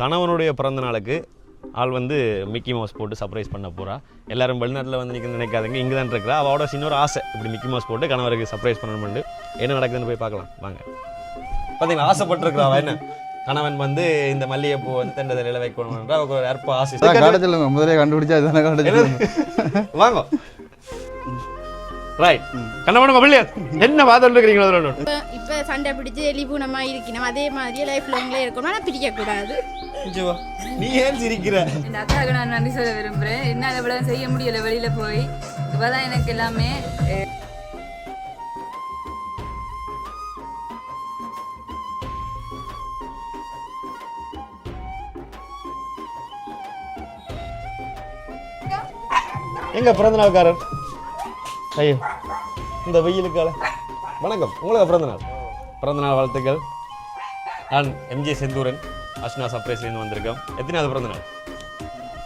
கணவனுடைய பிறந்த நாளுக்கு ஆள் வந்து மிக்கி மவுஸ் போட்டு சர்ப்ரைஸ் பண்ண போறா. எல்லாரும் வெளிநாட்டில் வந்து நிற்க நினைக்காதீங்க இங்கே தான் இருக்கிறா அவளோட சின்ன ஆசை இப்படி மிக்கி மவுஸ் போட்டு கணவருக்கு சர்ப்ரைஸ் பண்ணணும்னு என்ன நடக்குதுன்னு போய் பார்க்கலாம். வாங்க. பார்த்தீங்களா ஆசைப்பட்டிருக்கிறா அவ என்ன? கணவன் வந்து இந்த மல்லிகைப்பூ வந்து தெண்ட தலையில் வைக்கணும்ன்ற ஒரு அற்ப ஆசை. அதான் காட்ட சொல்லுங்க முதலே கண்டுபிடிச்சா அதுதானே காட்ட சொல்லுங்க வாங்க. ரைட் கண்ணவன மொபைல் என்ன வாதம் இருக்கிறீங்களா இப்போ சண்டை பிடிச்சி எலிபூனமாக இருக்கணும். அதே மாதிரியே லைஃப் லாங்ல இருக்கணும். ஆனால் பிரிக்கக்கூடாது நீ ஏன் சிரிக்கிற? என் அக்காவுக்கு நான் நன்றி சொல்ல விரும்புகிறேன் என்னால் இவ்வளோ செய்ய முடியல வெளியில் போய். இப்போ தான் எனக்கு எல்லாமே எங்க பிறந்த நாள்காரர் ஐயோ இந்த வெயிலுக்கால வணக்கம். உங்களுக்கு பிறந்த நாள் பிறந்த நாள் வாழ்த்துக்கள். நான் எம்ஜே செந்தூரன். அஷ்னா சர்ப்ரைஸ்லேருந்து வந்திருக்கோம். எத்தனாவது பிறந்த நாள்?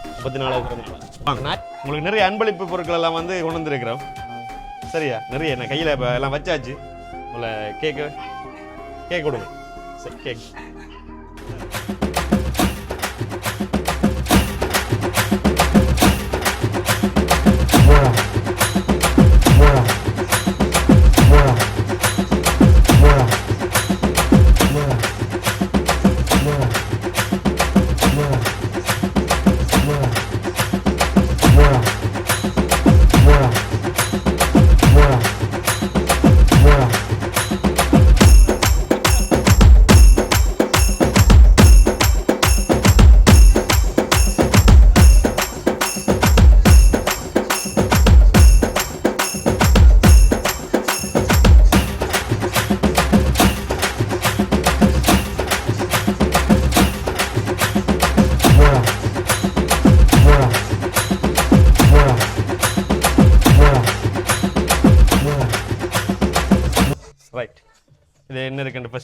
முப்பத்தி நாலாவது பிறந்த நாள். உங்களுக்கு நிறைய அன்பளிப்பு பொருட்கள் எல்லாம் வந்து கொண்டு வந்திருக்கிறோம். சரியா? நிறைய. என்ன கையில் இப்போ எல்லாம் வச்சாச்சு. உங்களை கேக்கு கேக் கொடுங்க. சரி கேக்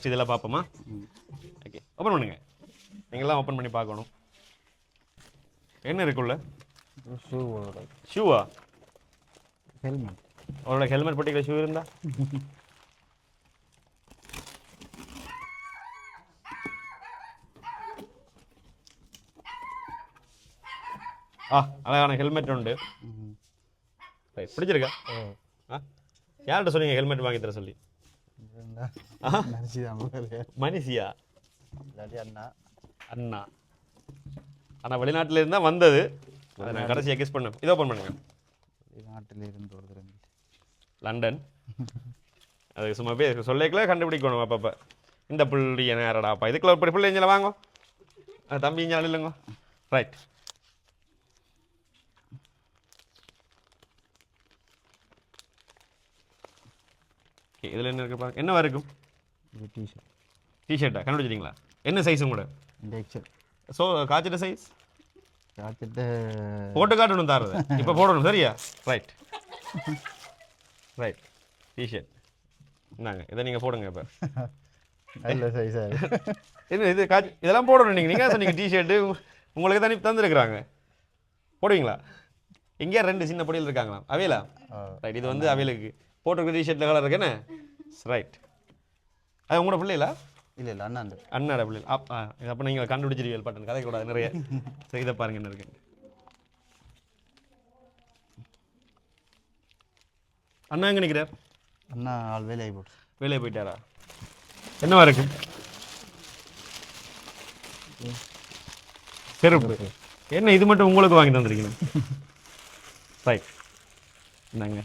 ஃபர்ஸ்ட் இதெல்லாம் பார்ப்போமா? ஓகே ஓப்பன் பண்ணுங்க. நீங்களாம் ஓப்பன் பண்ணி பார்க்கணும். என்ன இருக்குள்ள ஷூவா ஹெல்மெட் அவரோட ஹெல்மெட் போட்டிக்கிற ஷூ இருந்தா? ஆ அழகான ஹெல்மெட் உண்டு. பிடிச்சிருக்கா? ஆ. யார்கிட்ட சொன்னீங்க ஹெல்மெட் வாங்கி தர சொல்லி? மனுஷியா அண்ணா. அண்ணா. ஆனால் வெளிநாட்டில் இருந்தால் வந்தது. அதை நான் கடைசியாக கெஸ் பண்ணேன். இதை ஓப்பன் பண்ணுங்க. நாட்டில் இருந்து ஒரு லண்டன். அது சும்மா போய் சொல்லிக்கல கண்டுபிடிக்கணும் அப்பப்போ. இந்த புள்ளி என்ன யாரடாப்பா இதுக்குள்ள ஒரு பிள்ளை இங்கே வாங்க. தம்பி இங்கே இல்லைங்க. ரைட் ஓகே இதில் என்ன இருக்கு பாருங்க. என்னவா இருக்கும் இது டிஷர்ட் டிஷர்ட்டா கண்டுபிடிச்சிட்டீங்களா? என்ன சைஸ் உங்களோட இந்த எக்ஸல் ஸோ காய்ச்சிட்ட சைஸ் காய்ச்சிட்டு போட்டு காட்டணும் தாரது இப்போ போடணும் சரியா? ரைட் ரைட் டிஷர்ட் இந்தாங்க இதை நீங்கள் போடுங்க இப்போ. நல்ல சைஸாக என்ன இது காட்சி இதெல்லாம் போடணும் நீங்கள் நீங்கள் சொன்னீங்க டிஷர்ட்டு உங்களுக்கு தனி தந்துருக்குறாங்க. போடுவீங்களா? எங்கேயா ரெண்டு சின்ன பொடியில் இருக்காங்களா அவையலா? ரைட் இது வந்து அவையலுக்கு. போட்டிருக்க டிஷர்ட்டில் கலர் இருக்குன்னு ரைட் அது உங்களோட பிள்ளைகளா? இல்லை இல்லை அண்ணாண்டு அண்ணாட பிள்ளைகள் அப் இது அப்போ நீங்கள் கண்டுபிடிச்சிருவீங்க பட்டன் கதை கூடாது நிறைய. சரி இதை பாருங்க என்ன இருக்கு. அண்ணா எங்கே நிற்கிறார் அண்ணா ஆள் வேலையாகி போட்டு வெளியே போயிட்டாரா? என்னவா இருக்கு? செருப்பு. என்ன இது மட்டும் உங்களுக்கு வாங்கி தந்திருக்கீங்க? ரைட் இந்தாங்க.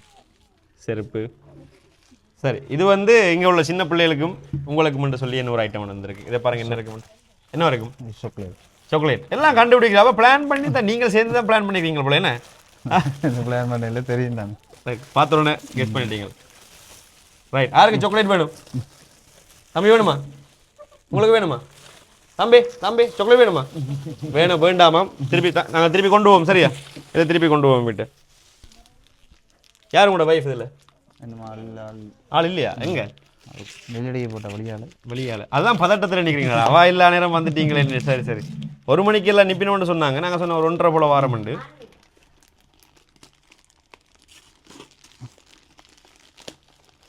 செருப்பு. சரி இது வந்து இங்கே உள்ள சின்ன பிள்ளைகளுக்கும் உங்களுக்கு மட்டும் சொல்லி என்ன ஒரு ஐட்டம் வந்திருக்கு. இதை பாருங்க என்ன இருக்கு? என்ன இருக்கும் சாக்லேட் சாக்லேட் எல்லாம் கண்டுபிடிக்கிறப்ப பிளான் பண்ணி தான் நீங்கள் சேர்ந்து தான் பிளான் பண்ணிருக்கீங்க போல என்ன? பிளான் பண்ணல தெரியும் தானே. பார்த்தோன்னே கெஸ் பண்ணிட்டீங்க. ரைட் யாருக்கு சாக்லேட் வேணும். தம்பி வேணுமா? உங்களுக்கு வேணுமா? தம்பி தம்பி சாக்லேட் வேணுமா? வேணும் வேண்டாமா திருப்பி த- நாங்க திருப்பி கொண்டு போவோம் சரியா? இதை திருப்பி கொண்டு போவோம் வீட்டு. யார் உங்களோட வைஃப் இதில்? ஆள் இல்லையா? எங்க? வெளியடிக்க போட்ட வழியால் வெளியால அதான் பதட்டத்தில் நிற்கிறீங்களா அவா இல்லா நேரம் வந்துட்டீங்களே. சரி சரி. ஒரு மணிக்கு எல்லாம் நிப்பினோன்னு சொன்னாங்க. நாங்கள் சொன்ன ஒரு ஒன்றரை போல வாரம் உண்டு.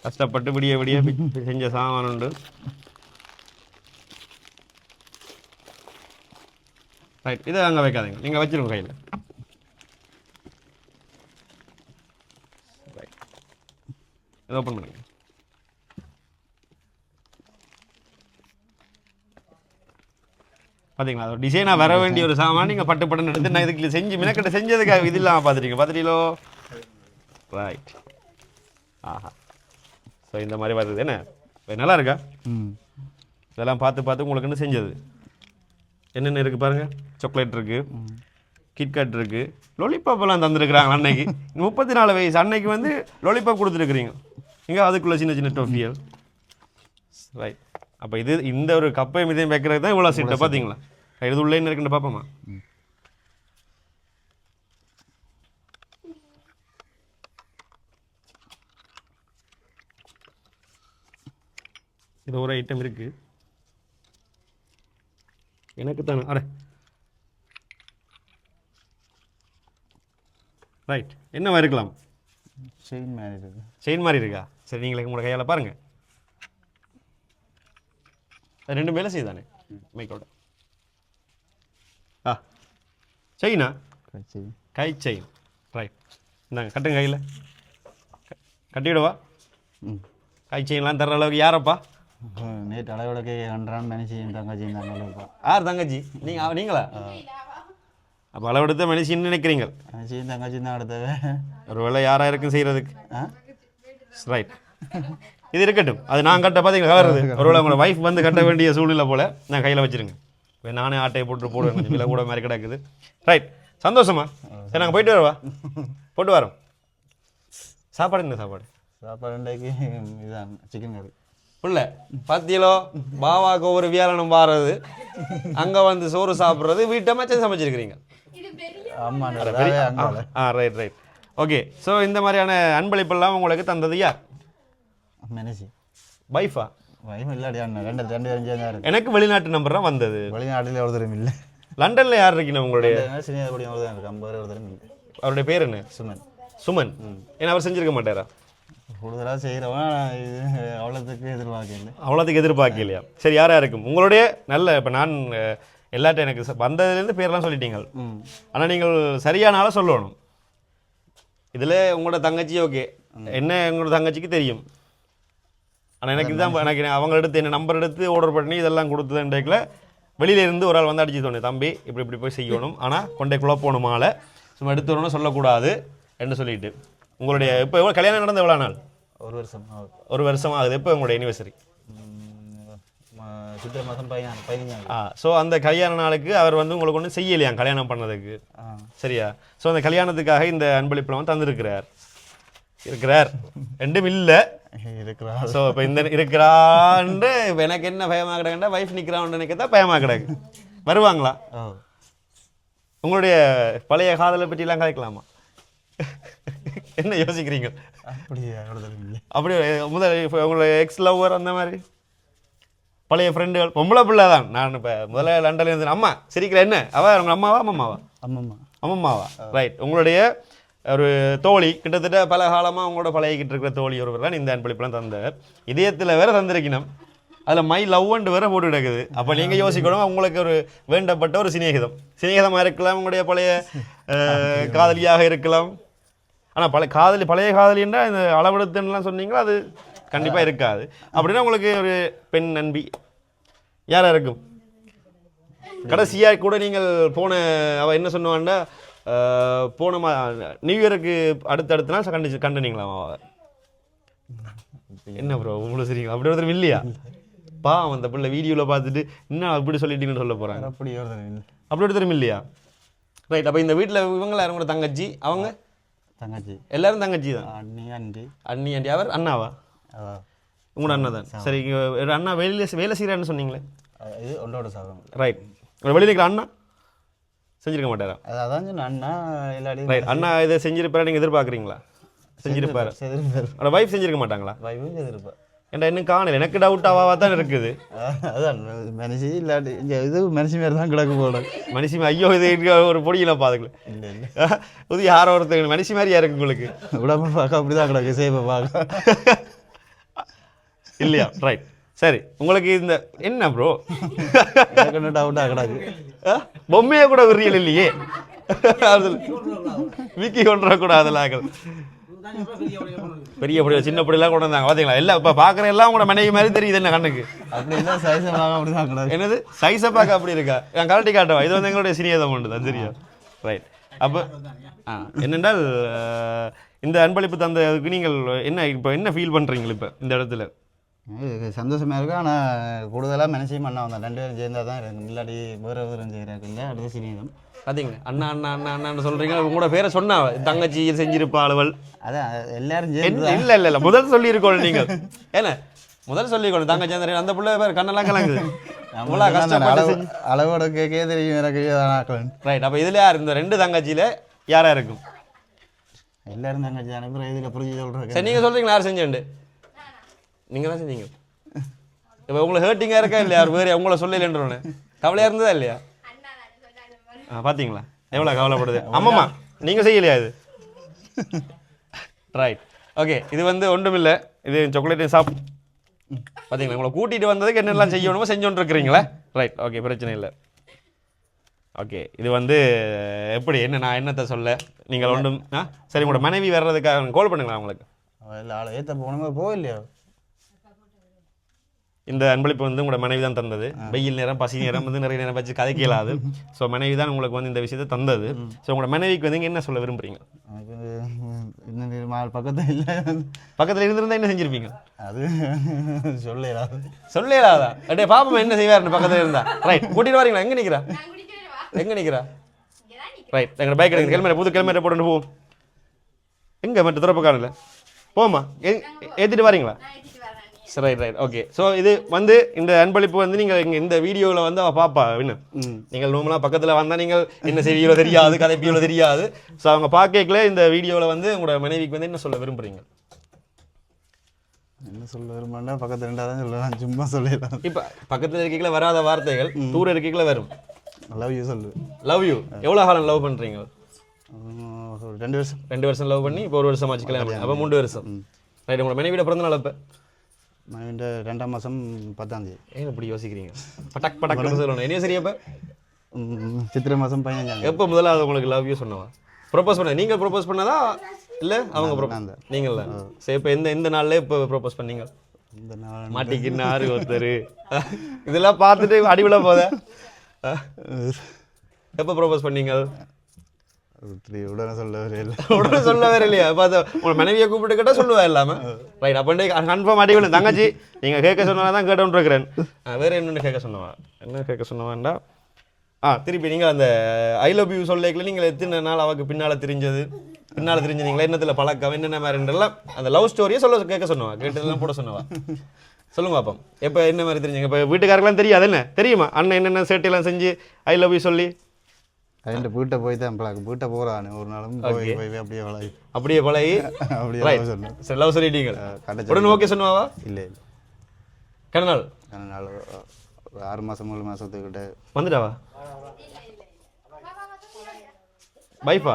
கஷ்டப்பட்டு விடிய விடிய செஞ்ச சாமான் உண்டு. ரைட் இதை அங்கே வைக்காதீங்க. நீங்கள் வச்சிருங்க கையில். இதை ஓப்பன் பண்ணுங்க பார்த்தீங்களா அது டிசைனாக வர வேண்டிய ஒரு சாமான். நீங்கள் பட்டு பட்டுன்னு எடுத்து நான் இதுக்கு செஞ்சு மினக்கிட்ட செஞ்சதுக்காக இது இல்லாமல் பார்த்துட்டீங்க பார்த்துட்டீங்களோ ரைட் ஆஹா. ஸோ இந்த மாதிரி வருது என்ன? நல்லா இருக்கா? இதெல்லாம் பார்த்து பார்த்து உங்களுக்குன்னு செஞ்சது. என்னென்ன இருக்குது பாருங்கள் சாக்லேட் இருக்குது கிட்கட் இருக்குது லொலிபாப்பெல்லாம் தந்துருக்குறாங்க அன்னைக்கு? முப்பத்தி நாலு வயசு. அன்னைக்கு வந்து லொலிபாப் கொடுத்துருக்குறீங்க இங்கே அதுக்குள்ளே சின்ன சின்ன டொஃபியல் ரைட் அப்போ இது இந்த ஒரு கப்பை மிதையும் வைக்கிறது தான் இவ்வளோ சீட்டை பார்த்தீங்களா இது உள்ளே என்ன இருக்குன்னு பார்ப்போமா இது ஒரு ஐட்டம் இருக்கு. எனக்கு தானே. அட. ரைட் என்னவா இருக்கலாம்? செயின் மாதிரி இருக்கு? செயின் மாதிரி இருக்கா? சரி நீங்களே உங்களோட கையால் பாருங்க. அது ரெண்டு வேலை செய்யுதானே மைக்கோட ஆ செயினா கை செயின் ரைட் இந்தாங்க கட்டுங்க கையில். கட்டிவிடவா? ம். கை செயின்லாம் தர்ற அளவுக்கு யாரப்பா? நேற்று அளவோட கே கண்டான்னு நினச்சி தங்கச்சி இருந்தாங்க யார் தங்கச்சி? நீங்கள்? நீங்களா அப்போ அளவெடுத்த மனுஷின்னு நினைக்கிறீங்க. என் தங்கச்சி தான் அடுத்தவ ஒரு வேளை யாரா இருக்கும் செய்கிறதுக்கு ஆ? ரைட் இது இருக்கட்டும். அது நான் கட்ட பார்த்தீங்களா கலருது. ஒருவேளை உங்களோட வைஃப் வந்து கட்ட வேண்டிய சூழ்நிலை போல் நான் கையில் வச்சிருங்க. இப்ப நானே ஆட்டையை போட்டு போடுவேன். கொஞ்சம் விலை கூட மாதிரி கிடக்குது. ரைட் சந்தோஷமா? சரி நாங்கள் போயிட்டு வரவா போட்டு வரோம். சாப்பாடு என்ன சாப்பாடு? சாப்பாடு இன்றைக்கு இதுதான் சிக்கன் கறி புள்ள பத்தியலோ பாவாக்கு ஒரு வியாழனம் பாடுறது அங்கே வந்து சோறு சாப்பிட்றது வீட்டை மச்சம் சமைச்சிருக்கிறீங்க. ஆமாம் அங்கே. ஆ ரைட் ரைட் ஓகே ஸோ இந்த மாதிரியான அன்பளிப்பெல்லாம் உங்களுக்கு தந்தது யார்? நினச்சி வைஃபா வயமும் இல்லாடி அண்ணன் ரெண்டு ரெண்டு இருக்கு. எனக்கு வெளிநாட்டு நம்பர் தான் வந்தது. வெளிநாட்டில் ஒரு தரம் இல்லை. லண்டன்ல யார் இருக்கீங்க உங்களுடைய? சினியா கூடிய ஒரு தான் இருக்கு. ஐம்பது ஒரு தரம் இல்லை. அவருடைய பேர் என்ன? சுமன். சுமன். ஏன்னா அவர் செஞ்சிருக்க மாட்டாரா? கூடுதலாக செய்கிறவன் அவ்வளோத்துக்கு எதிர்பார்க்கல. அவ்வளோத்துக்கு எதிர்பார்க்கலையா சரி யாரா இருக்கும்? உங்களுடைய நல்ல இப்போ நான் எல்லாட்டும் எனக்கு வந்ததுலேருந்து பேர்லாம் சொல்லிட்டீங்க. ஆனால் நீங்கள் சரியான ஆளை சொல்லணும். இதில் உங்களோட தங்கச்சி ஓகே என்ன உங்களோட தங்கச்சிக்கு தெரியும்? ஆனால் எனக்கு இதுதான் எனக்கு அவங்க எடுத்து என்ன நம்பர் எடுத்து ஆர்டர் பண்ணி இதெல்லாம் கொடுத்ததுன்றதுல வெளியில இருந்து ஒரு ஆள் வந்து அடிச்சு சொன்னேன் தம்பி இப்படி இப்படி போய் செய்யணும். ஆனால் கொண்டே குழப்பணும் ஆளை. சும்மா எடுத்து வரணும் சொல்லக்கூடாது என்று சொல்லிட்டு. உங்களுடைய இப்போ எவ்வளோ கல்யாணம் நடந்த எவ்வளோ நாள்? ஒரு வருஷம் ஒரு வருஷம் ஆகுது. எப்போ உங்களுடைய அனிவர்சரி சித்திரை மாதம் பதினஞ்சாம் ஆ ஸோ அந்த கல்யாண நாளுக்கு அவர் வந்து உங்களுக்கு ஒன்றும் செய்யலையாம் கல்யாணம் பண்ணதுக்கு? சரியா? ஸோ அந்த கல்யாணத்துக்காக இந்த அன்பளிப்பெல்லாம் தந்திருக்கிறார். இருக்கிறார். ரெண்டும் இல்லை. இருக்கிறா ஸோ இப்போ இந்த இருக்கிறான்னு இப்போ எனக்கு என்ன பயமாக கிடக்குண்டா வைஃப் நிற்கிறான்னு நினைக்கத்தான் பயமாக கிடக்கு. வருவாங்களா? உங்களுடைய பழைய காதலை பற்றிலாம் கதைக்கலாமா என்ன யோசிக்கிறீங்க? அப்படியே அப்படி முதல் உங்களுடைய எக்ஸ் லவ்வர் அந்த மாதிரி? பழைய ஃப்ரெண்டுகள் பொம்பளை பிள்ளை தான். நான் இப்போ முதல்ல லண்டன்ல இருந்து அம்மா சிரிக்கிற என்ன? அவ உங்க அம்மாவா அம்மம்மாவா? ஆமாம்மா அம்மம்மாவா? ரைட் உங்களுடைய ஒரு தோழி கிட்டத்தட்ட பல காலமாக உங்களோட பழகிக்கிட்டு இருக்கிற தோழி ஒருவர் தான் இந்த அன்பளிப்பெல்லாம் தந்தார். இதயத்தில் வேற தந்திருக்கணும். அதில் மை லவ்ன்ட்டு வேற போட்டு கிடக்குது. அப்போ நீங்கள் யோசிக்கணும் உங்களுக்கு ஒரு வேண்டப்பட்ட ஒரு சிநேகிதம். சிநேகிதமாக இருக்கலாம் உங்களுடைய பழைய காதலியாக இருக்கலாம். ஆனால் பழைய காதலி பழைய காதலின்னா இந்த அளவெடுத்துலாம் சொன்னீங்களா? அது கண்டிப்பாக இருக்காது. அப்படின்னா உங்களுக்கு ஒரு பெண் நண்பி. யாராக இருக்கும் கடைசியாக கூட நீங்கள் போன அவ என்ன சொன்னான்னா அஹ், போன மா நியூ இயருக்கு அடுத்தடுத்த நாள் கண்டு கண்டுனீங்களா அவ? என்ன ப்ரோ இவ்வளோ சரிங்களா அப்படி ஒருத்தர் இல்லையா பாவம் அந்த பிள்ளை வீடியோவில் பார்த்துட்டு இன்னும் அப்படி சொல்லிட்டீங்கன்னு சொல்ல போகிறாங்க அப்படி ஒரு தரம் இல்லை. அப்படி ஒருத்தரும் இல்லையா ரைட் அப்போ இந்த வீட்டில் இவங்கள யாரும் கூட தங்கச்சி அவங்க? தங்கச்சி. எல்லாரும் தங்கச்சி தான் அண்ணி. அண்டி அண்ணி ஆண்டி. அவர் அண்ணாவா? உங்களோட அண்ணா தான். சரி ஒரு அண்ணா வெளியில் வேலை செய்கிறான்னு சொன்னீங்களே? இது ஒன்றோட சாதம். ரைட் வெளியில் இருக்கிற அண்ணா செஞ்சிருக்க மாட்டாரா? அது அதான் சொன்ன அண்ணா இல்லாடி ரைட் அண்ணா இதை செஞ்சிருப்பாரு நீங்கள் எதிர்பார்க்குறீங்களா? செஞ்சிருப்பாரு அவரோட வைஃப் செஞ்சிருக்க மாட்டாங்களா? வைவும் செதிருப்பார் ஏன்டா இன்னும் காணல. எனக்கு டவுட் ஆவாவா தான் இருக்குது. அதான் மனுஷி இல்லாட்டி இது மனுஷி மாதிரி தான் கிடக்கு போட மனுஷி ஐயோ இது ஒரு பொடியில பாதுக்கல. இது யாரோ ஒருத்தர் மனுஷி மாதிரியா இருக்கு உங்களுக்கு? உடம்பு பார்க்க அப்படி தான் கிடக்கு சேவை பார்க்க. இல்லையா? ரைட் சரி உங்களுக்கு இந்த என்ன ப்ரோ டவுட்டாக கிடக்கு? பொம்மையே கூட விரியல் இல்லையே? விக்கி கொண்டு கூட அதில் பெரிய படி சின்ன படியெல்லாம் கொண்டு வந்தாங்க. பார்த்தீங்களா எல்லாம் இப்போ பார்க்குற எல்லாம் உங்களோட மனைவி மாதிரி தெரியுது என்ன கண்ணுக்கு? இல்லை என்னது? சைஸை பார்க்க அப்படி இருக்கா? நான் கழட்டி காட்டுவா இது வந்து எங்களுடைய சிறியதம் உண்டு தான் தெரியும். ரைட் அப்போ ஆ என்னென்றால் இந்த அன்பளிப்பு தந்ததுக்கு நீங்கள் என்ன இப்போ என்ன ஃபீல் பண்ணுறீங்க இப்போ இந்த இடத்துல? சந்தோஷமா இருக்கு ஆனால் கூடுதலாக மனசையும் பண்ண வந்தேன். ரெண்டு பேரும் சேர்ந்தா தான் இருக்கு இல்லாட்டி வேறு வேறு செய்கிறாங்க இல்லை அடுத்த சினிதம் பார்த்தீங்க அண்ணா அண்ணா அண்ணா அண்ணான்னு சொல்கிறீங்க உங்களோட பேரை சொன்னா தங்கச்சி செஞ்சிருப்பா அளவல் அதான் எல்லாரும் சேர்ந்து இல்லை இல்லை இல்லை. முதல் சொல்லியிருக்கோம் நீங்கள். என்ன முதல் சொல்லியிருக்கோம். தங்கச்சி அந்த அந்த பிள்ளை பேர் கண்ணெல்லாம் கலங்குது. அளவு செஞ்சு அளவோட கேட்கே தெரியும். எனக்கு ரைட் அப்போ இதில் யார் இந்த ரெண்டு தங்கச்சியில் யாரா இருக்கும்? எல்லாரும் தங்கச்சி அனுப்புகிற இதில் புரிஞ்சு சொல்கிறேன் சரி நீங்கள் சொல்கிறீங்களா யார் செஞ்சேன்ட்டு நீங்கள் தான் செஞ்சீங்க இப்போ உங்களுக்கு ஹேர்ட்டிங்காக இருக்கா இல்லையா? யார் வேறு உங்களை சொல்லலைன்றோன்னு கவலையாக இருந்ததா இல்லையா? ஆ பார்த்தீங்களா எவ்வளோ கவலைப்படுது? அம்மம்மா நீங்கள் செய்யலையா இது? ரைட் ஓகே இது வந்து ஒன்றுமில்லை. இது சாக்லேட் சாப் பார்த்தீங்களா உங்களை கூட்டிகிட்டு வந்ததுக்கு என்னெல்லாம் செய்யணுமோ செஞ்சோன்னு இருக்கிறீங்களா ரைட் ஓகே பிரச்சனை இல்லை. ஓகே இது வந்து எப்படி என்ன நான் என்னத்தை சொல்ல? நீங்கள் ஒன்றும் ஆ? சரி உங்களோட மனைவி வர்றதுக்காக கால் பண்ணுங்களா உங்களுக்கு இல்லை ஆளை ஏற்ற போனவங்க போகலையா இந்த அன்பளிப்பு வந்து உங்களோட மனைவி தான் தந்தது. வெயில் நேரம் பசி நேரம் வந்து நிறைய நேரம் வச்சு கதை கேளாது ஸோ மனைவி தான் உங்களுக்கு வந்து இந்த விஷயத்தை தந்தது. ஸோ உங்களோட மனைவிக்கு வந்து என்ன சொல்ல விரும்புறீங்க? பக்கத்தில் இல்லை. பக்கத்தில் இருந்திருந்தா என்ன செஞ்சிருப்பீங்க? அது சொல்லலாது சொல்லலாதா அடே பாப்போம் என்ன செய்வாருன்னு பக்கத்தில் இருந்தா? ரைட் கூட்டிட்டு வரீங்களா? எங்க நிக்கிறா? எங்க நிக்கிறா? ரைட் எங்க பைக் எடுங்க ஹெல்மெட் புது ஹெல்மெட்டை போட்டு போவோம் எங்க மட்டும் திறப்பு காணல போமா ஏற்றிட்டு வரீங்களா? ரைட் ரைட் ஓகே ஸோ இது வந்து இந்த அன்பளிப்பு வந்து நீங்கள் இங்கே இந்த வீடியோவில் வந்து அவள் பாப்பா என்ன நீங்கள் நோமலாக பக்கத்தில் வந்தால் நீங்கள் என்ன செய்வியோ தெரியாது கதைப்பியோ தெரியாது. ஸோ அவங்க பார்க்கல இந்த வீடியோவில் வந்து உங்களோட மனைவிக்கு வந்து என்ன சொல்ல விரும்புறீங்க? என்ன சொல்ல விரும்புனா பக்கத்தில் ரெண்டாவது தான் சொல்லலாம் சும்மா சொல்லிடலாம். இப்போ பக்கத்தில் இருக்கைகளை வராத வார்த்தைகள் தூர இருக்கைகளை வரும். லவ் யூ சொல்லு. லவ் யூ எவ்வளோ காலம் லவ் பண்ணுறீங்க ரெண்டு வருஷம். ரெண்டு வருஷம் லவ் பண்ணி இப்போ ஒரு வருஷம் ஆச்சு கல்யாணம் அப்போ மூணு வருஷம். ரைட் உங்களோட மனைவியோட பிறந்த நாள் அப்போ? மனைவிൻ്റെ ரெண்டாம் மாதம் பத்தாம் தேதி. ஏன் இப்படி யோசிக்கிறீங்க? பட்டக் பட்டக்னு சொல்லணும். என்ன சரி அப்போ? சித்திரை மாதம் பதினஞ்சாம் எப்போ முதலாவது உங்களுக்கு லவ் யூ சொன்னவா? ப்ரொபோஸ் பண்ண நீங்கள் ப்ரொபோஸ் பண்ணதா? இல்லை அவங்க ப்ரொ நான் தான். நீங்கள சரி இப்போ எந்த எந்த நாள்ல இப்போ ப்ரொபோஸ் பண்ணீங்க? இந்த நாள் மாட்டிக்கின்னாரு ஒருத்தர். இதெல்லாம் பார்த்துட்டு அடிவில போத. எப்போ ப்ரொபோஸ் பண்ணீங்க? உடனே சொல்ல வரையில் உடனே சொல்ல வேற இல்லையா. இப்போ அதை உங்களை மனைவியை கூப்பிட்டு கேட்டால் சொல்லுவா இல்லாம ரைட் அப்போ கன்ஃபார்ம் அடி தங்கச்சி நீங்கள் கேட்க சொன்னா தான் கேட்டோன்னு இருக்கிறேன். வேற என்னென்னு கேட்க சொன்னவா? என்ன கேட்க சொன்னவாண்டா ஆ திருப்பி நீங்கள் அந்த ஐ லவ் யூ சொல்லிக்கல. நீங்கள் எத்தனை நாள் அவக்கு பின்னால் தெரிஞ்சது? பின்னால் தெரிஞ்சீங்களா என்னத்தில் பழக்கம்? என்னென்ன மாதிரின்றெல்லாம் அந்த லவ் ஸ்டோரியை சொல்ல கேட்க சொன்னவா? கேட்டதெல்லாம் போட சொன்னவா? சொல்லுங்க அப்போ எப்போ என்ன மாதிரி தெரிஞ்சுங்க? இப்போ வீட்டுக்காரங்களாம் தெரியாது என்ன? தெரியுமா? அண்ணன் என்னென்ன சேட்டையெல்லாம் செஞ்சு ஐ லவ் யூ சொல்லி? அவன் வீட்டை போய் தான் பழகு. வீட்டை போகிறான் ஒரு நாளும் போய் அப்படியே. பழகி. அப்படியே பழகி. அப்படியே சொன்னேன். சரி லவ் சொல்லிட்டீங்க உடனே ஓகே சொன்னவா? இல்லை இல்லை. கடனால் கடனால் ஆறு மாதம் ஏழு மாதத்துக்கிட்ட வந்துட்டாவா? பைப்பா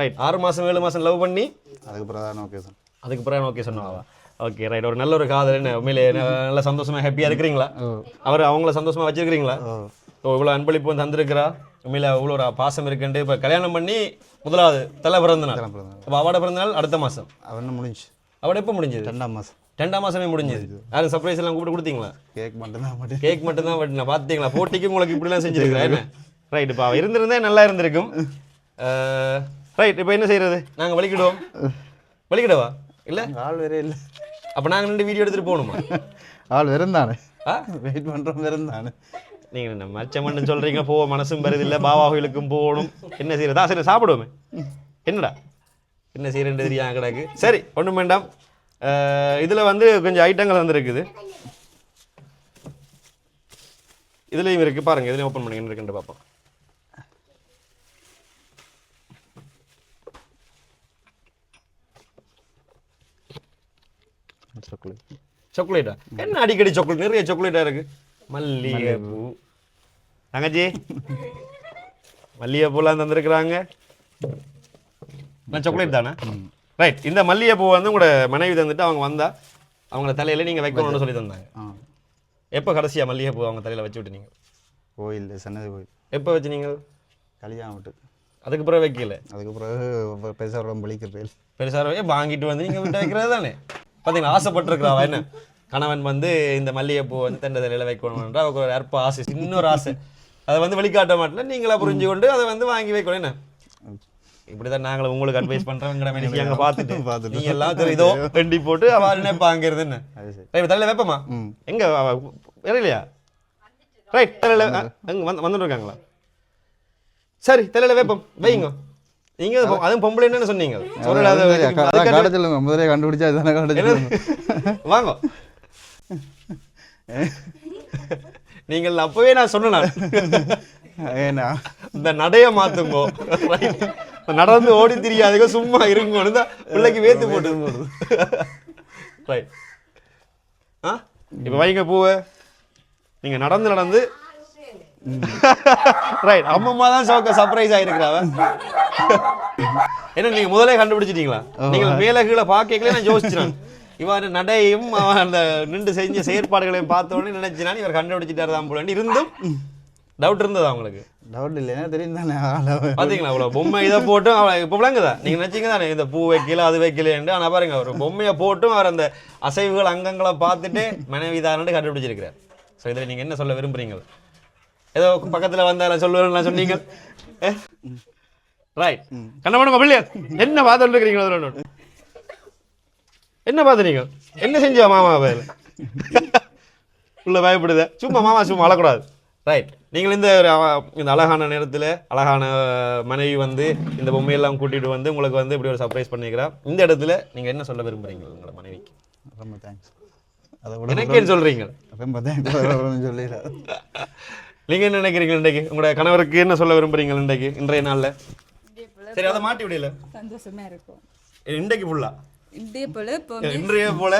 ரைட் ஆறு மாதம் ஏழு மாதம் லவ் பண்ணி? அதுக்கு பிரதான ஓகே சொன்னேன். அதுக்கு பிரதான ஓகே சொன்னாவா? ஓகே ரைட் ஒரு நல்ல ஒரு காதல் உண்மையிலே நல்ல சந்தோஷமா ஹாப்பியா இருக்கிறீங்களா? அவர் அவங்கள சந்தோஷமா வச்சிருக்கிறீங்களா? ஓ. இவ்வளோ அன்பளிப்பு வந்து தந்திருக்கிறா? உண்மையில இவ்வளோ ஒரு பாசம் இருக்குன்ட்டு இப்போ கல்யாணம் பண்ணி முதலாவது தலை பிறந்த நாள் அப்போ அவட பிறந்த நாள் அடுத்த மாதம் அவன் முடிஞ்சு அவட எப்போ முடிஞ்சது? ரெண்டாம் மாதம் ரெண்டாம் மாசமே முடிஞ்சது. யாரும் சர்ப்ரைஸ் எல்லாம் கூப்பிட்டு கொடுத்தீங்களா? கேக் மட்டும்தான் மட்டும் கேக் மட்டும் தான் வெட்டினா பார்த்தீங்களா? போட்டிக்கு உங்களுக்கு இப்படிலாம் செஞ்சிருக்கிறேன் ரைட் இப்போ அவள் இருந்திருந்தே நல்லா இருந்திருக்கும். ரைட் இப்போ என்ன செய்யறது நாங்கள் வலிக்கிடுவோம். வலிக்கிடவா? இல்லை? ஆள் வேற இல்லை. அப்போ நாங்கள் ரெண்டு வீடியோ எடுத்துகிட்டு போகணுமா? ஆள் வெறுந்தானே ஆ? வெயிட் பண்ணுறோம் வெறுந்தானே நீங்கள் என்ன மச்சமன்னு சொல்கிறீங்க போக மனசும் வருதில்லை பாபா கோயிலுக்கும் போகணும். என்ன செய்யறதா? சரி சாப்பிடுவோமே. என்னடா? என்ன செய்யறேன்னு தெரியாம கிடக்கு. சரி ஒன்றும் வேண்டாம். இதில் வந்து கொஞ்சம் ஐட்டங்கள் வந்துருக்குது. இதுலேயும் இருக்குது பாருங்கள் இதுலேயும் ஓப்பன் பண்ணி என்ன இருக்குன்னு பார்ப்போம். சாக்லேட் சாக்லேட்டா என்ன அடிக்கடி சாக்லேட் நிறைய சாக்லேட்டா இருக்கு. மல்லிகைப்பூ. தங்கச்சி மல்லிகைப்பூலாம் தந்திருக்கிறாங்க. சாக்லேட் தானே? ரைட் இந்த மல்லிகைப்பூ வந்து உங்களோட மனைவி தந்துட்டு அவங்க வந்தா அவங்கள தலையில நீங்க வைக்கணும்னு சொல்லி தந்தாங்க. எப்போ கடைசியாக மல்லிகைப்பூ அவங்க தலையில் வச்சு விட்டு நீங்கள் கோயில் சன்னதி கோயில். எப்போ வச்சு நீங்கள் கல்யாணம் விட்டு. அதுக்கு பிறகு வைக்கல? அதுக்கு பிறகு பெருசாக உடம்பு பலிக்கிறேன் பெருசாக வாங்கிட்டு வந்து நீங்கள் விட்டு வைக்கிறது தானே? பார்த்தீங்களா ஆசைப்பட்டிருக்கிறாவா என்ன? கணவன் வந்து இந்த மல்லிகைப்பூ வந்து தண்டை தலையில் வைக்கணும்ன்ற அவருக்கு ஒரு அற்ப ஆசை இன்னொரு ஆசை. அதை வந்து வெளிக்காட்ட மாட்டேன். நீங்களா புரிஞ்சு கொண்டு அதை வந்து வாங்கி வைக்கணும். என்ன? இப்படிதான் நாங்களும் உங்களுக்கு அட்வைஸ் பண்றோங்கிற மனுஷி அங்க பார்த்துட்டு பார்த்துட்டு. நீங்க எல்லாம் இதோ வெண்டி போட்டு அவ சரி. ரைட் தலையில வைப்பமா? எங்க வரலையா ரைட் தலையில அங்க வந்து வந்துட்டு இருக்காங்களா? சரி தலையில வைப்போம். வைங்க நீங்க அதுவும் பொம்பளை என்னன்னு சொன்னீங்க. முதலே கண்டுபிடிச்சா வாங்க. நீங்கள் அப்பவே நான் சொன்னேன். ஏன்னா? இந்த நடைய மாத்துங்கோ. நடந்து ஓடி தெரியாதுங்க சும்மா இருங்கன்னு தான் பிள்ளைக்கு வேத்து போட்டு ரைட் ஆ? இப்போ வைங்க பூவை. நீங்க நடந்து நடந்து. ரைட் அம்மம்மா தான் சோக்க சர்ப்ரைஸ் ஆயிருக்கிறாவ. என்ன நீங்க முதலே கண்டுபிடிச்சிட்டீங்களா? நீங்க மேல கீழே பார்க்கல நான் யோசிச்சினேன் இவன் நடையும் அந்த நின்று செஞ்ச செயற்பாடுகளையும் பார்த்த உடனே நினைச்சினான் இவர் கண்டுபிடிச்சிட்டாரு தான் போல இருந்தும் டவுட் இருந்ததா உங்களுக்கு? டவுட் இல்லைன்னா தெரியும் தானே பாத்தீங்களா அவ்வளோ பொம்மை இதை போட்டும் அவளை இப்போ விளங்குதா? நீங்க நினைச்சீங்க தானே இந்த பூ வைக்கல அது வைக்கலன்ட்டு ஆனா பாருங்க ஒரு பொம்மையை போட்டும் அவர் அந்த அசைவுகள் அங்கங்களை பார்த்துட்டு மனைவி தானு கண்டுபிடிச்சிருக்கிறார். ஸோ இதில் நீங்க என்ன சொல்ல விரும்புறீங்க? ஏதோ பக்கத்துல வந்தால சொல்லுவேன் சொன்னீங்க. ரைட் கண்ணமணம் பிள்ளையா. என்ன பார்த்துட்டு இருக்கிறீங்க அதோட நோட்டு? என்ன பார்த்துறீங்க என்ன செஞ்சா மாமா வேலை? உள்ள பயப்படுத. சும்மா மாமா சும்மா அழக்கூடாது. ரைட் நீங்கள் இந்த இந்த அழகான நேரத்தில் அழகான மனைவி வந்து இந்த பொம்மையெல்லாம் கூட்டிட்டு வந்து உங்களுக்கு வந்து இப்படி ஒரு சர்ப்ரைஸ் பண்ணிக்கிறா. இந்த இடத்துல நீங்கள் என்ன சொல்ல விரும்புறீங்க உங்களோட மனைவிக்கு? ரொம்ப தேங்க்ஸ் அதை விட எனக்கே சொல்றீங்க. ரொம்ப தேங்க்ஸ் சொல்லிடலாம் நீங்க என்ன நினைக்கிறீங்க இன்றைக்கு? உங்களோட கணவருக்கு என்ன சொல்ல விரும்புறீங்க இன்றைக்கு? இன்றைய நாள்ல? சரி அதை மாட்டி விடல சந்தோஷமா இருக்கும். இன்றைக்கு ஃபுல்லா இதே போல இப்போ இன்றைய போல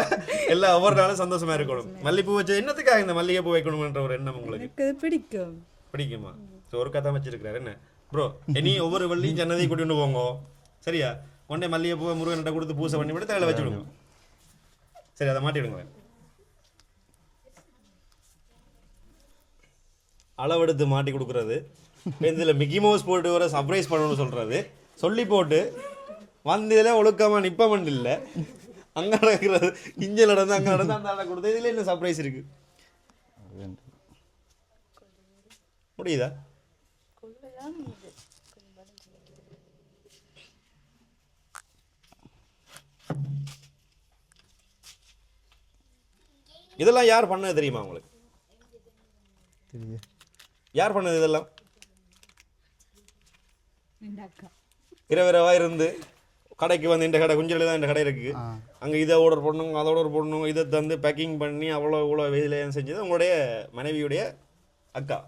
எல்லா ஒவ்வொரு நாளும் சந்தோஷமா இருக்கணும். மல்லிகைப்பூ வச்சு என்னத்துக்காக இந்த மல்லிகைப்பூ வைக்கணும்ன்ற ஒரு எண்ணம் உங்களுக்கு? பிடிக்கும். பிடிக்குமா? ஸோ ஒரு கதை வச்சிருக்கிறாரு என்ன? ப்ரோ இனி ஒவ்வொரு வள்ளியும் ஜன்னதை கூட்டிட்டு போங்க. சரியா? ஒன்றே மல்லிகைப்பூவை முருகன்கிட்ட கொடுத்து பூசை பண்ணி விட்டு தலையில வச்சு விடுங்க சரி அதை மாட்டி விடுங்க அளவெடுத்து மாட்டி கொடுக்குறது. இதில் மிக்கி மவுஸ் போட்டு வர சர்ப்ரைஸ் பண்ணணும்னு சொல்றது. சொல்லி போட்டு வந்து இதில் ஒழுக்கமாக நிப்பமன் இல்லை அங்கே நடக்கிறது இங்கே நடந்து அங்கே நடந்து அந்த ஆளை கொடுத்து இதில் என்ன சர்ப்ரைஸ் இருக்கு? முடியுதா? இதெல்லாம் யார் பண்ணது தெரியுமா உங்களுக்கு? யார் பண்ணது இதெல்லாம்? இரவிரவா இருந்து. கடைக்கு வந்து இந்த கடை குஞ்சல் தான் இந்த கடை இருக்கு. அங்க இதை ஆர்டர் பண்ணணும் அதை ஆர்டர் பண்ணணும் இதை தந்து பேக்கிங் பண்ணி அவ்வளோ இவ்வளோ வேலையும் செஞ்சது உங்களுடைய மனைவியுடைய அக்கா.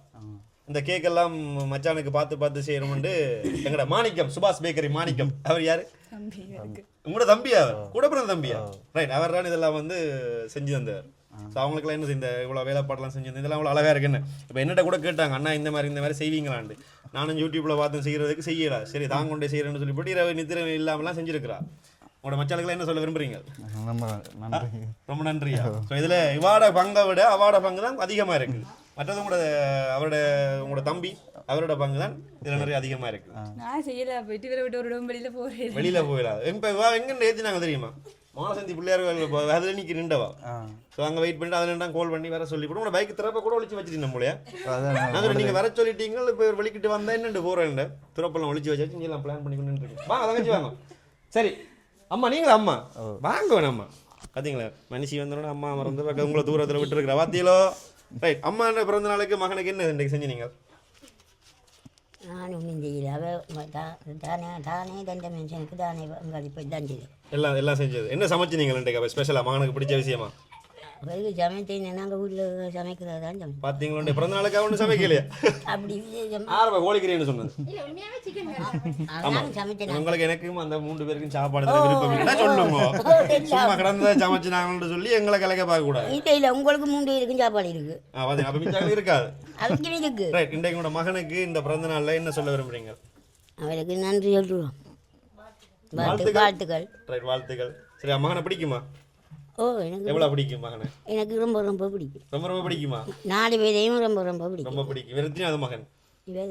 இந்த கேக் எல்லாம் மச்சானுக்கு பார்த்து பார்த்து செய்யணும்னு எங்கட மாணிக்கம் சுபாஷ் பேக்கரி மாணிக்கம். அவர் யாரு? உங்களோட தம்பியா அவர்? கூட பிறந்த தம்பியா? ரைட் அவர் தான் இதெல்லாம் வந்து செஞ்சு தந்தார். ஸோ அவங்களுக்குலாம் என்ன இந்த இவ்வளோ வேலைப்பாடெல்லாம் செஞ்சு இதெல்லாம் அவ்வளோ அழகாக இருக்குன்னு. இப்போ என்னட்ட கூட கேட்டாங்க அண்ணா இந்த மாதிரி இந்த மாதிரி செய்வீங்களாண்டு. நானும் யூடியூப்ல பார்த்து செய்யறதுக்கு செய்யல. சரி தாங்க கொண்டே செய்யறேன்னு சொல்லி போட்டு இரவு நித்திரை இல்லாமலாம் செஞ்சிருக்கிறா. உங்களோட மச்சாளுக்கெல்லாம் என்ன சொல்ல விரும்புறீங்க? ரொம்ப நன்றி. ரொம்ப நன்றியா? ஸோ இதில் இவாட பங்கை விட அவாட பங்கு தான் அதிகமாக இருக்குது மற்றது உங்களோட அவரோட உங்களோட தம்பி அவரோட பங்கு தான் இதில் நிறைய அதிகமாக இருக்குது நான் செய்யல போயிட்டு இவரை விட்டு ஒரு வெளியில போறேன் வெளியில போயிடாது. இப்போ எங்கே ஏற்றினாங்க தெரியுமா? மாலசந்தி பிள்ளையார் அதில் நிற்கி நின்றவா. ஸோ அங்கே வெயிட் பண்ணிட்டு அதில் நின்றா கால் பண்ணி வர சொல்லி போட்டு உங்களோட பைக் திறப்ப கூட ஒளிச்சு வச்சுட்டு நம்மளையா அதான் நான் சொல்றேன், நீங்க வர சொல்லிட்டீங்க இப்போ வெளிக்கிட்டு வந்தா என்னண்டு போறேன் திறப்பெல்லாம் ஒளிச்சு வச்சாச்சு. எல்லாம் பிளான் பண்ணி கொண்டு இருக்கு வாங்க தங்கச்சி வாங்க. சரி. அம்மா நீங்களா அம்மா? வாங்க வேணும் அம்மா. பார்த்தீங்களா மனுஷி வந்தோடனே அம்மா மறந்து உங்களை தூரத்தில் விட்டுருக்குற. வாத்தியலோ? ரைட் அம்மா பிறந்த நாளுக்கு மகனுக்கு என்ன செஞ்சு நீங்கள் நான் ஒன்றும் செய்யல அவ தானே தானே தண்ட மனுஷனுக்கு தானே இப்போ தான் செய்யும் எல்லாம் எல்லாம் செஞ்சது. என்ன சமைச்சு நீங்கள் இன்றைக்கு ஸ்பெஷலாக மகனுக்கு பிடிச்ச விஷயமா? பிறகு சமைச்சேன் நாங்கள் வீட்டில் சமைக்கிறதா தான் சமைப்போம் பார்த்தீங்களா பிறந்த நாளுக்கு அவனு சமைக்கலையா? அப்படி ஆரம்ப கோழிக்கிறேன்னு சொன்னது. இல்ல சமைச்சேன் உங்களுக்கு எனக்கும் அந்த மூன்று பேருக்கும் சாப்பாடு விருப்பம். இல்லைன்னா சொல்லுங்க? சும்மா கிடந்த சமைச்சு நாங்கள்னு சொல்லி எங்களை கலக்க பார்க்க கூடாது. இல்லை இல்லை. உங்களுக்கு மூன்று இருக்கும் சாப்பாடு இருக்கு. அப்ப மிச்சம் இருக்காது. அதுக்கு இருக்கு. ரைட் இன்றைக்கு உங்களோட மகனுக்கு இந்த பிறந்த நாள்ல என்ன சொல்ல விரும்புறீங்க? அவருக்கு நன்றி சொல்லுவோம் வாழ்த்து வாழ்த்துக்கள். வாழ்த்துக்கள். சரி மகனை பிடிக்குமா? ஓ எனக்கு எவ்வளோ பிடிக்கும் மகனை? எனக்கு ரொம்ப ரொம்ப பிடிக்கும். ரொம்ப ரொம்ப பிடிக்குமா? நாலு பேரையும் ரொம்ப ரொம்ப பிடிக்கும். ரொம்ப பிடிக்கும். வேறு எத்தனையாவது மகன்? இவர்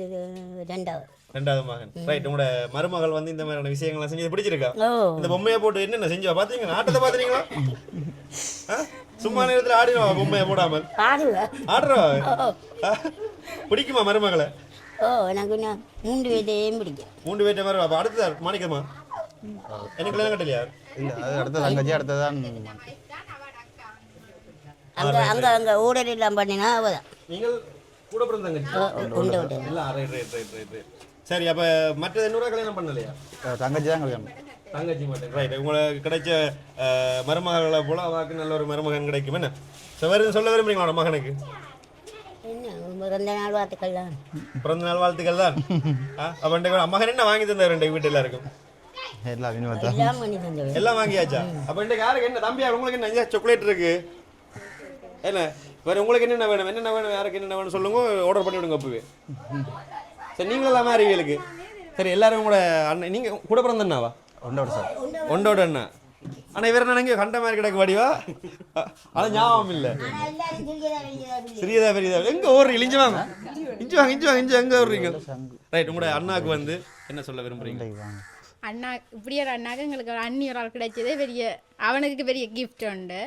ரெண்டாவது. ரெண்டாவது மகன். ரைட் உங்களோட மருமகள் வந்து இந்த மாதிரியான விஷயங்கள்லாம் செஞ்சது பிடிச்சிருக்கா? இந்த பொம்மையை போட்டு என்னென்ன செஞ்சா பாத்தீங்களா? ஆட்டத்தை பாத்தீங்களா? ஆ? சும்மா நேரத்துல ஆடினவா பொம்மையை போடாமல்? ஆடுவேன் ஆடுறவா ஆ? பிடிக்குமா மருமகளை? ஓ எனக்கு மூன்று பேரையும் பிடிக்கும். மூன்று மாதிரி அப்ப அடுத்ததா மாணிக்கமா எனக்கு கல்யாணம் கட்டலையா? இல்லை அது அடுத்த தங்கச்சி அடுத்ததான் அங்கே அங்கே அங்கே ஊடல் எல்லாம் பண்ணினா அவள் கூட பிறந்தாங்க சரி அப்ப மற்றது இன்னொரு கல்யாணம் பண்ணலையா? தங்கச்சி தான் கல்யாணம் தங்கச்சி மட்டும். ரைட் உங்களுக்கு கிடைச்ச மருமகளை போல அவாக்கு நல்ல ஒரு மருமகன் கிடைக்கும். என்ன? செவரு சொல்ல விரும்புறீங்களா மகனுக்கு? என்ன பிறந்த நாள் வாழ்த்துக்கள் தான். பிறந்த நாள் வாழ்த்துக்கள் தான்? மகன் என்ன வாங்கி தந்தார் ரெண்டு வீட்டு எல்லாருக்கும்? எல்லாம் வினோதா எல்லாம் பண்ணி தந்தவன் எல்லாம் வாங்கியாச்சா? அப்ப யாருக்கு என்ன தம்பியா உங்களுக்கு என்ன சாக்லேட் இருக்கு? என்ன? வேற உங்களுக்கு என்னென்ன வேணும்? என்னென்ன வேணும்? யாருக்கு என்னென்ன வேணும் சொல்லுங்க. ஆர்டர் பண்ணி விடுங்க அப்பவே. சரி நீங்களும் எல்லாம் அறிவியலுக்கு சரி எல்லாரும் கூட அண்ணன் நீங்க கூட பிறந்த அண்ணாவா? ஒன்றோட சார். ஒண்டோட அண்ணா. ஆனா இவர் நினைங்க கண்ட மாதிரி கிடக்கு வடிவா? அது ஞாபகம் இல்ல. சிறியதா பெரியதா? எங்க ஓடுறீங்க இழிஞ்சு வாங்க இஞ்சி வாங்க இஞ்சி வாங்க இஞ்சி எங்க ஓடுறீங்க ரைட் உங்களோட அண்ணாக்கு வந்து என்ன சொல்ல விரும்புறீங்க? வாங்க. அண்ணா இப்படி ஒரு அண்ணாக்கு எங்களுக்கு ஒரு அண்ணி ஒரு ஆள் கிடைச்சதே பெரிய அவனுக்கு பெரிய கிஃப்ட் உண்டு.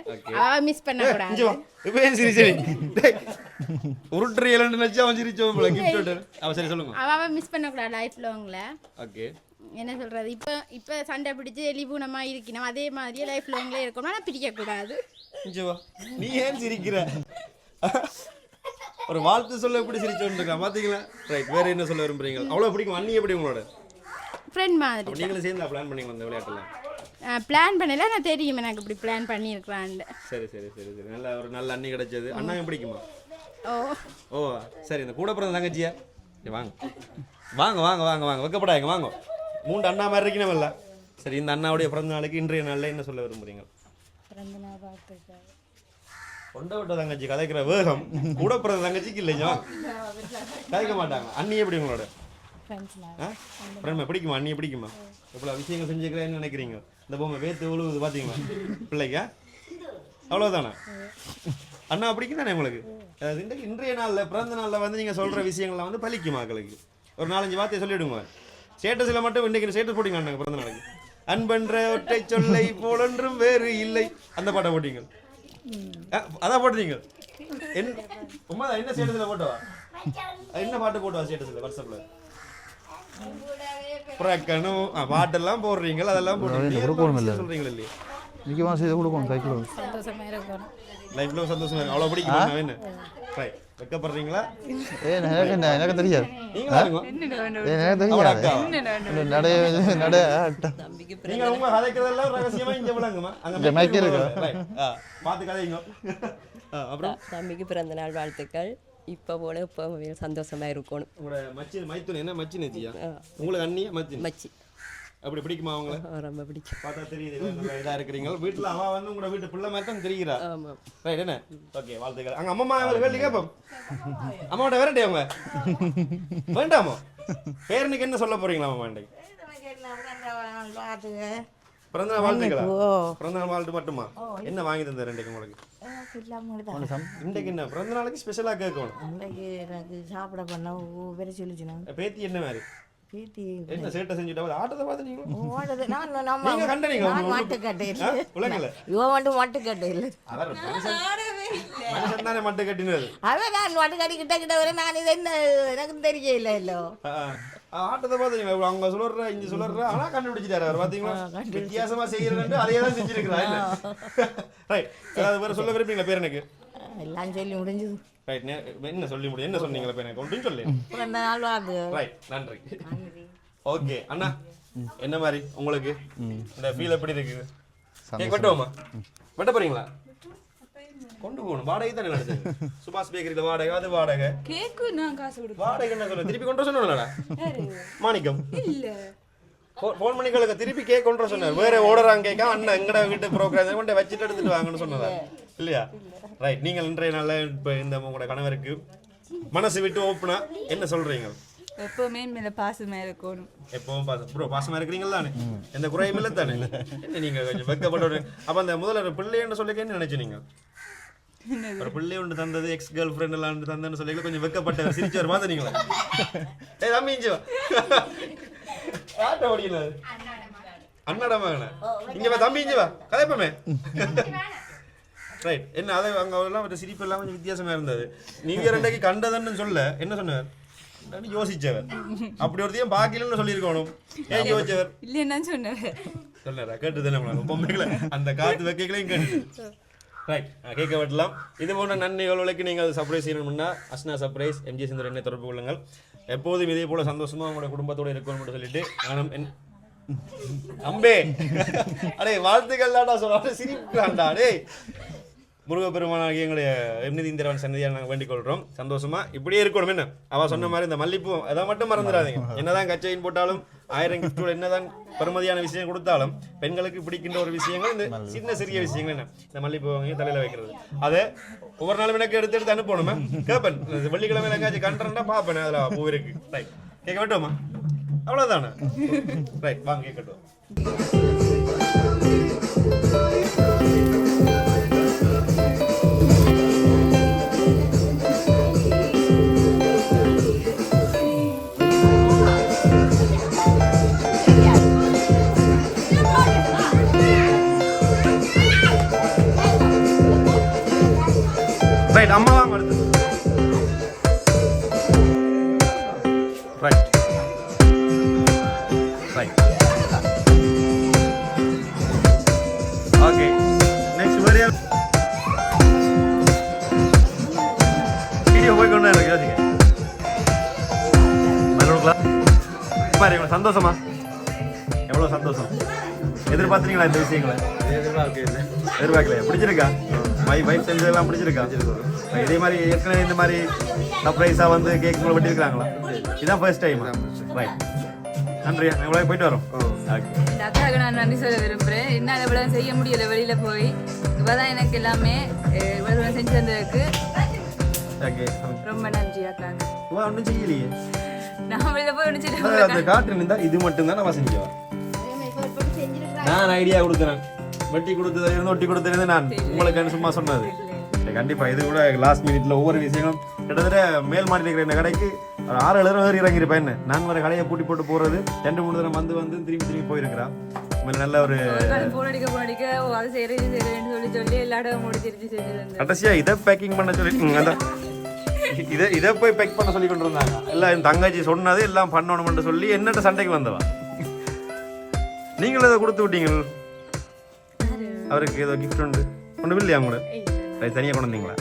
அவ மிஸ் பண்ணக்கூடாது இஞ்சி வா. இப்போ ஏன் சிரி சரி டேய், உருட்டுறீங்கன்னு நினைச்சு அவன் சிரிச்சவன் போல கிஃப்ட் அவன் சரி சொல்லுங்க. அவ அவ மிஸ் பண்ணக்கூடாது லைஃப் லாங்ல ஓகே என்ன சொல்றது? இப்போ இப்போ சண்டை பிடிச்சு எலிபூனமா இருக்கணும். அதே மாதிரியே லைஃப் லாங்ல இருக்கணும். இஞ்சி வா. நீ ஏன் சிரிக்கிற? ஒரு வாழ்த்து சொல்ல எப்படி சிரிச்சோன்னு இருக்கான். பாத்தீங்களா? ரைட் வேற என்ன சொல்ல விரும்புறீங்க? அவ்வளவு பிடிக்கும். அண்ணி எப்படி உங்களோட? ஃப்ரெண்ட் மாதிரி நீங்களும் சேர்ந்து பிளான் பண்ணீங்களா அந்த விளையாட்டுலாம் பிளான் பண்ணல. நான் தெரியும் எனக்கு இப்படி பிளான் பண்ணியிருக்கிறான்ட்டு சரி சரி சரி சரி. நல்ல ஒரு நல்ல அண்ணி கிடைச்சது. அண்ணாவும் பிடிக்குமா? ஓ. ஓ சரி இந்த கூட பிறந்த தங்கச்சியா? சரி, வாங்க. வாங்க வாங்க வாங்க வாங்க. வைக்கப்படாங்க வாங்க. மூன்று அண்ணா மாதிரி இருக்கணும்ல சரி இந்த அண்ணாவுடைய பிறந்த நாளுக்கு இன்றைய நாளில் என்ன சொல்ல விரும்புறீங்க? கொண்ட விட்ட தங்கச்சி கதைக்கிற வேகம். கூட பிறந்த தங்கச்சிக்கு இல்லையா கதைக்க மாட்டாங்க. அண்ணி எப்படி உங்களோட? ஃப்ரெண்ட் பிடிக்குமா? அண்ணியை பிடிக்குமா? இவ்வளோ விஷயங்கள் செஞ்சுக்கிறேன்னு நினைக்கிறீங்க? இந்த பொம்மை வேத்து உழுவுது பார்த்தீங்களா பிள்ளைக்கா? அவ்வளோதானா அண்ணா பிடிக்கும் தானே உங்களுக்கு இன்றைக்கு இன்றைய நாளில் பிறந்த நாளில் வந்து நீங்கள் சொல்கிற விஷயங்கள்லாம் வந்து பலிக்கும் மக்களுக்கு? ஒரு நாலஞ்சு வார்த்தையை சொல்லிவிடுங்க ஸ்டேட்டஸில் மட்டும் இன்றைக்கி ஸ்டேட்டஸ் போட்டிங்க அண்ணா பிறந்த நாளைக்கு? அன்பென்ற ஒற்றை சொல்லை போலொன்றும் வேறு இல்லை. அந்த பாட்டை போட்டீங்க. அதான் போட்டுறீங்க என்ன ஸ்டேட்டஸில் போட்டவா? என்ன பாட்டு போட்டவா ஸ்டேட்டஸில் வாட்ஸ்அப்பில் புறக்கணும். ஆ, பாட்டெல்லாம் போடுறீங்க அதெல்லாம் போடுறீங்க சொல்றீங்களா. இல்லையா முக்கியமாக செய்து கொடுக்கணும் சைக்கிள் லைஃப்ல சந்தோஷமா இருக்கு அவ்வளவு பிடிக்கும் என்ன? ரைட் வெக்கப்படுறீங்களா? ஏ எனக்கு என்ன எனக்கு தெரியாது. எனக்கு தெரியாது? நடைய நடைய நீங்க உங்க கதைக்கிறதெல்லாம் ரகசியமா இங்க விளங்குமா? அங்க mic இருக்கு. பார்த்து கதைங்க. அப்புறம்? தம்பிக்கு பிறந்த நாள் வாழ்த்துக்கள். இப்போ போல இப்போ சந்தோஷமா இருக்கணும். உங்களோட மச்சின் மைத்துன் என்ன மச்சின் வச்சியா உங்களுக்கு அண்ணியா மச்சின்? மச்சி. அப்படி பிடிக்குமா அவங்கள? ரொம்ப பிடிக்கும். பார்த்தா தெரியுது நல்லா இதா இருக்கிறீங்க. வீட்டுல அவ வந்து உங்களோட வீட்டு பிள்ளை மாதிரி தான் தெரிகிறா. ஆமாம் ரைட் என்ன? ஓகே வாழ்த்துக்கள். அங்க அம்மா அவங்க கேள்வி கேட்போம். அம்மாவோட வேறண்டே அவங்க? வேண்டாமோ? பேரனுக்கு என்ன சொல்ல போறீங்களா அம்மா இன்றைக்கு பிறந்த நாள் வாழ்த்துக்களா? பிறந்த நாள் வாழ்த்து மட்டுமா? என்ன வாங்கி தந்தார் இன்றைக்கு உங்களுக்கு? இன்றைக்கு என்ன? பிறந்த நாளைக்கு ஸ்பெஷலா கேட்கணும். அன்றைக்கு எனக்கு சாப்பிட பண்ண வேற சொல்லிச்சுனா பேத்தி என்ன மாதிரி? பேத்தி என்ன சேட்டை செஞ்சுட்டா? ஆட்டத்தை பார்த்து நீங்களும்? ஓடுது நான் நீங்க கண்டனீங்க. நான் மாட்டு கட்டை இவன் மட்டும் மாட்டு கட்டை இல்லை மட்டை கட்டினது அவன் நான் மாட்டு கட்டி கிட்ட கிட்ட வர நான் இது என்ன எனக்கு தெரியல இல்லோ ஆட்டத்தை பார்த்தீங்களா அவங்க சுழற இங்க சுழற ஆனா கண்டுபிடிச்சிட்டாரு அவர் பாத்தீங்களா வித்தியாசமா செய்யறது அதே தான் செஞ்சிருக்கிறா இல்ல ரைட் அது வேற சொல்ல விரும்பீங்களா பேர் எனக்கு எல்லாம் சொல்லி முடிஞ்சது ரைட் என்ன சொல்லி முடியும் என்ன சொன்னீங்களா பேர் எனக்கு ஒன்றும் சொல்லு நாள் ரைட் நன்றி ஓகே அண்ணா என்ன மாதிரி உங்களுக்கு இந்த ஃபீல் எப்படி இருக்குது கேக் வெட்டுவோமா வெட்ட போறீங்களா கொண்டு போகணும். வாடகை தானே நடந்தது சுபாஷ் பேக்கரியில் வாடகை அது வாடகை. கேக்கு நான் காசு கொடுப்பேன் வாடகை என்ன சொல்ல திருப்பி கொண்டு சொன்னோம்லடா மாணிக்கம். ஃபோன் பண்ணி கேளுங்க. திருப்பி கேக் கொண்டு சொன்னார். வேற ஓடுறாங்க கேட்க அண்ணன் எங்கட வீட்டு ப்ரோக்ராம் கொண்டு வச்சுட்டு எடுத்துட்டு வாங்கன்னு சொன்னதா இல்லையா? ரைட் நீங்கள் இன்றைய நாளில் இப்போ இந்த உங்களோட கணவருக்கு மனசு விட்டு ஓப்பனா என்ன சொல்றீங்க? எப்பவுமே மேல பாசமா இருக்கணும். எப்பவும் பாசம் ப்ரோ பாசமா இருக்கிறீங்களா தானே? எந்த குறையும் இல்லை தானே? என்ன நீங்க கொஞ்சம் வெக்கப்பட்ட அப்ப அந்த முதல்ல பிள்ளைன்னு சொல்லி என்ன நினைச்சு நீங்க? ஒரு பிள்ளை ஒன்று தந்தது எக்ஸ் கேர்ள் ஃப்ரெண்ட் எல்லாம் ஒன்று தந்தேன்னு சொல்லி கொஞ்சம் வெக்கப்பட்ட சிரிச்சவர் பாத்துறீங்களா ஏ தம்பி இஞ்சி ஆட்ட முடியல அண்ணாட மகன? இங்க வா தம்பி இஞ்சி வா. கதைப்பமே. ரைட் என்ன அதை அங்க எல்லாம் ஒரு சிரிப்பு எல்லாம் கொஞ்சம் வித்தியாசமா இருந்தது. நீங்க ரெண்டைக்கு கண்டதுன்னு சொல்ல என்ன சொன்னார் யோசிச்சவர். அப்படி ஒருத்தையும் பாக்கலன்னு சொல்லியிருக்கணும். ஏன் யோசிச்சவர்? இல்லைன்னா சொன்னாரா? கேட்டு தானே பொம்மைகளை அந்த காத்து வைக்கலையும் கேட்டு ரைட் கேட்க விடலாம் இது போன்ற நன்மைகளுக்கு நீங்கள் சர்ப்ரைஸ் செய்யணும்னா அஸ்னா சர்ப்ரைஸ் எம்ஜி சுந்தர் என்னை தொடர்பு கொள்ளுங்கள். எப்போதும் இதே போல சந்தோஷமா உங்களோட குடும்பத்தோட இருக்கணும்னு சொல்லிட்டு நானும் என் அம்பே! அடே வாழ்த்துக்கள் தான்டா சொல்ல சிரிக்கிறான்டா டே முருகப்பெருமானாகிய எங்களுடைய எம்னிதி இந்திரவன் சன்னதியாக நாங்கள் வேண்டிக் கொள்கிறோம் சந்தோஷமா? இப்படியே இருக்கணும். என்ன? அவ சொன்ன மாதிரி இந்த மல்லிப்பூ அதை மட்டும் மறந்துடாதீங்க. என்னதான் கச்சையின் போட்டாலும் ஆயிரம் கிஃப்டோட என்னதான் பெருமதியான விஷயம் கொடுத்தாலும் பெண்களுக்கு பிடிக்கின்ற ஒரு விஷயங்கள் இந்த சின்ன சிறிய விஷயங்கள் என்ன? இந்த மல்லிப்பூ வாங்கி தலையில வைக்கிறது. அதை ஒவ்வொரு நாளும் எனக்கு எடுத்து எடுத்து அனுப்பணுமே? கேட்பேன் வெள்ளிக்கிழமை எங்காச்சும் கண்டா பார்ப்பேன் அதில் பூ இருக்கு. ரைட் கேட்க வேண்டுமா? அவ்வளோதானே ரைட் வாங்க கேட்கட்டும் ஏற்கனவே இந்த மாதிரி சர்ப்ரைஸாக வந்து கேக் உங்களை வெட்டியிருக்காங்களா இதான் ஃபர்ஸ்ட் டைம் ரைட் நன்றி. நாங்கள் போயிட்டு வரோம். அக்காவுக்கு நான் நன்றி சொல்ல விரும்புகிறேன் என்னால் இவ்வளோ செய்ய முடியல வெளியில் போய். இவ தான் எனக்கு எல்லாமே அஹ், இவ்வளவு செஞ்சு தந்ததுக்கு ஓகே ரொம்ப நன்றி அக்காங்க ஒன்றும் செய்யலையே? நான் வெளியில் போய் ஒன்று அதாவது அந்த காட்டு இருந்தா இது மட்டும் தான் நம்ம செஞ்சோம் நான் ஐடியா கொடுக்குறேன். வெட்டி கொடுத்தது இருந்து ஒட்டி கொடுத்தது நான் உங்களுக்கு சும்மா சொன்னது. சரி, கண்டிப்பா இது கூட லாஸ்ட் மினிட்ல ஒவ்வொரு விஷயங்களும் கிட்டத்தட்ட மேல் மாடி இருக்கிற இந்த கடைக்கு ஒரு ஆறு ஏழு தடவை இறங்கியிருப்பேன் நான் வர கடையை பூட்டி போட்டு போறது. ரெண்டு மூணு தடவை வந்து வந்து திரும்பி திரும்பி போயிருக்கிறான் உண்மையில நல்ல ஒரு கடைசியா இதை பேக்கிங் பண்ண சொல்லி. இதை இதை போய் பேக் பண்ண சொல்லி கொண்டு இருந்தாங்க எல்லாம் என் தங்கச்சி சொன்னது எல்லாம் பண்ணணும்னு சொல்லி என்னட்ட சண்டைக்கு வந்தவா? நீங்களும் இதை கொடுத்து விட்டீங்க. அவருக்கு ஏதோ கிஃப்ட் உண்டு. கொண்டு இல்லையா கூட? சரி தனியாக கொண்டு வந்தீங்களா?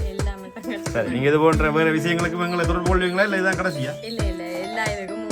சரி நீங்கள் இது போன்ற வேறு விஷயங்களுக்கு எங்களை தொடர்பு கொள்வீங்களா? இல்லை இதுதான் கடைசியா? இல்லை இல்லை எல்லா இதுக்கும்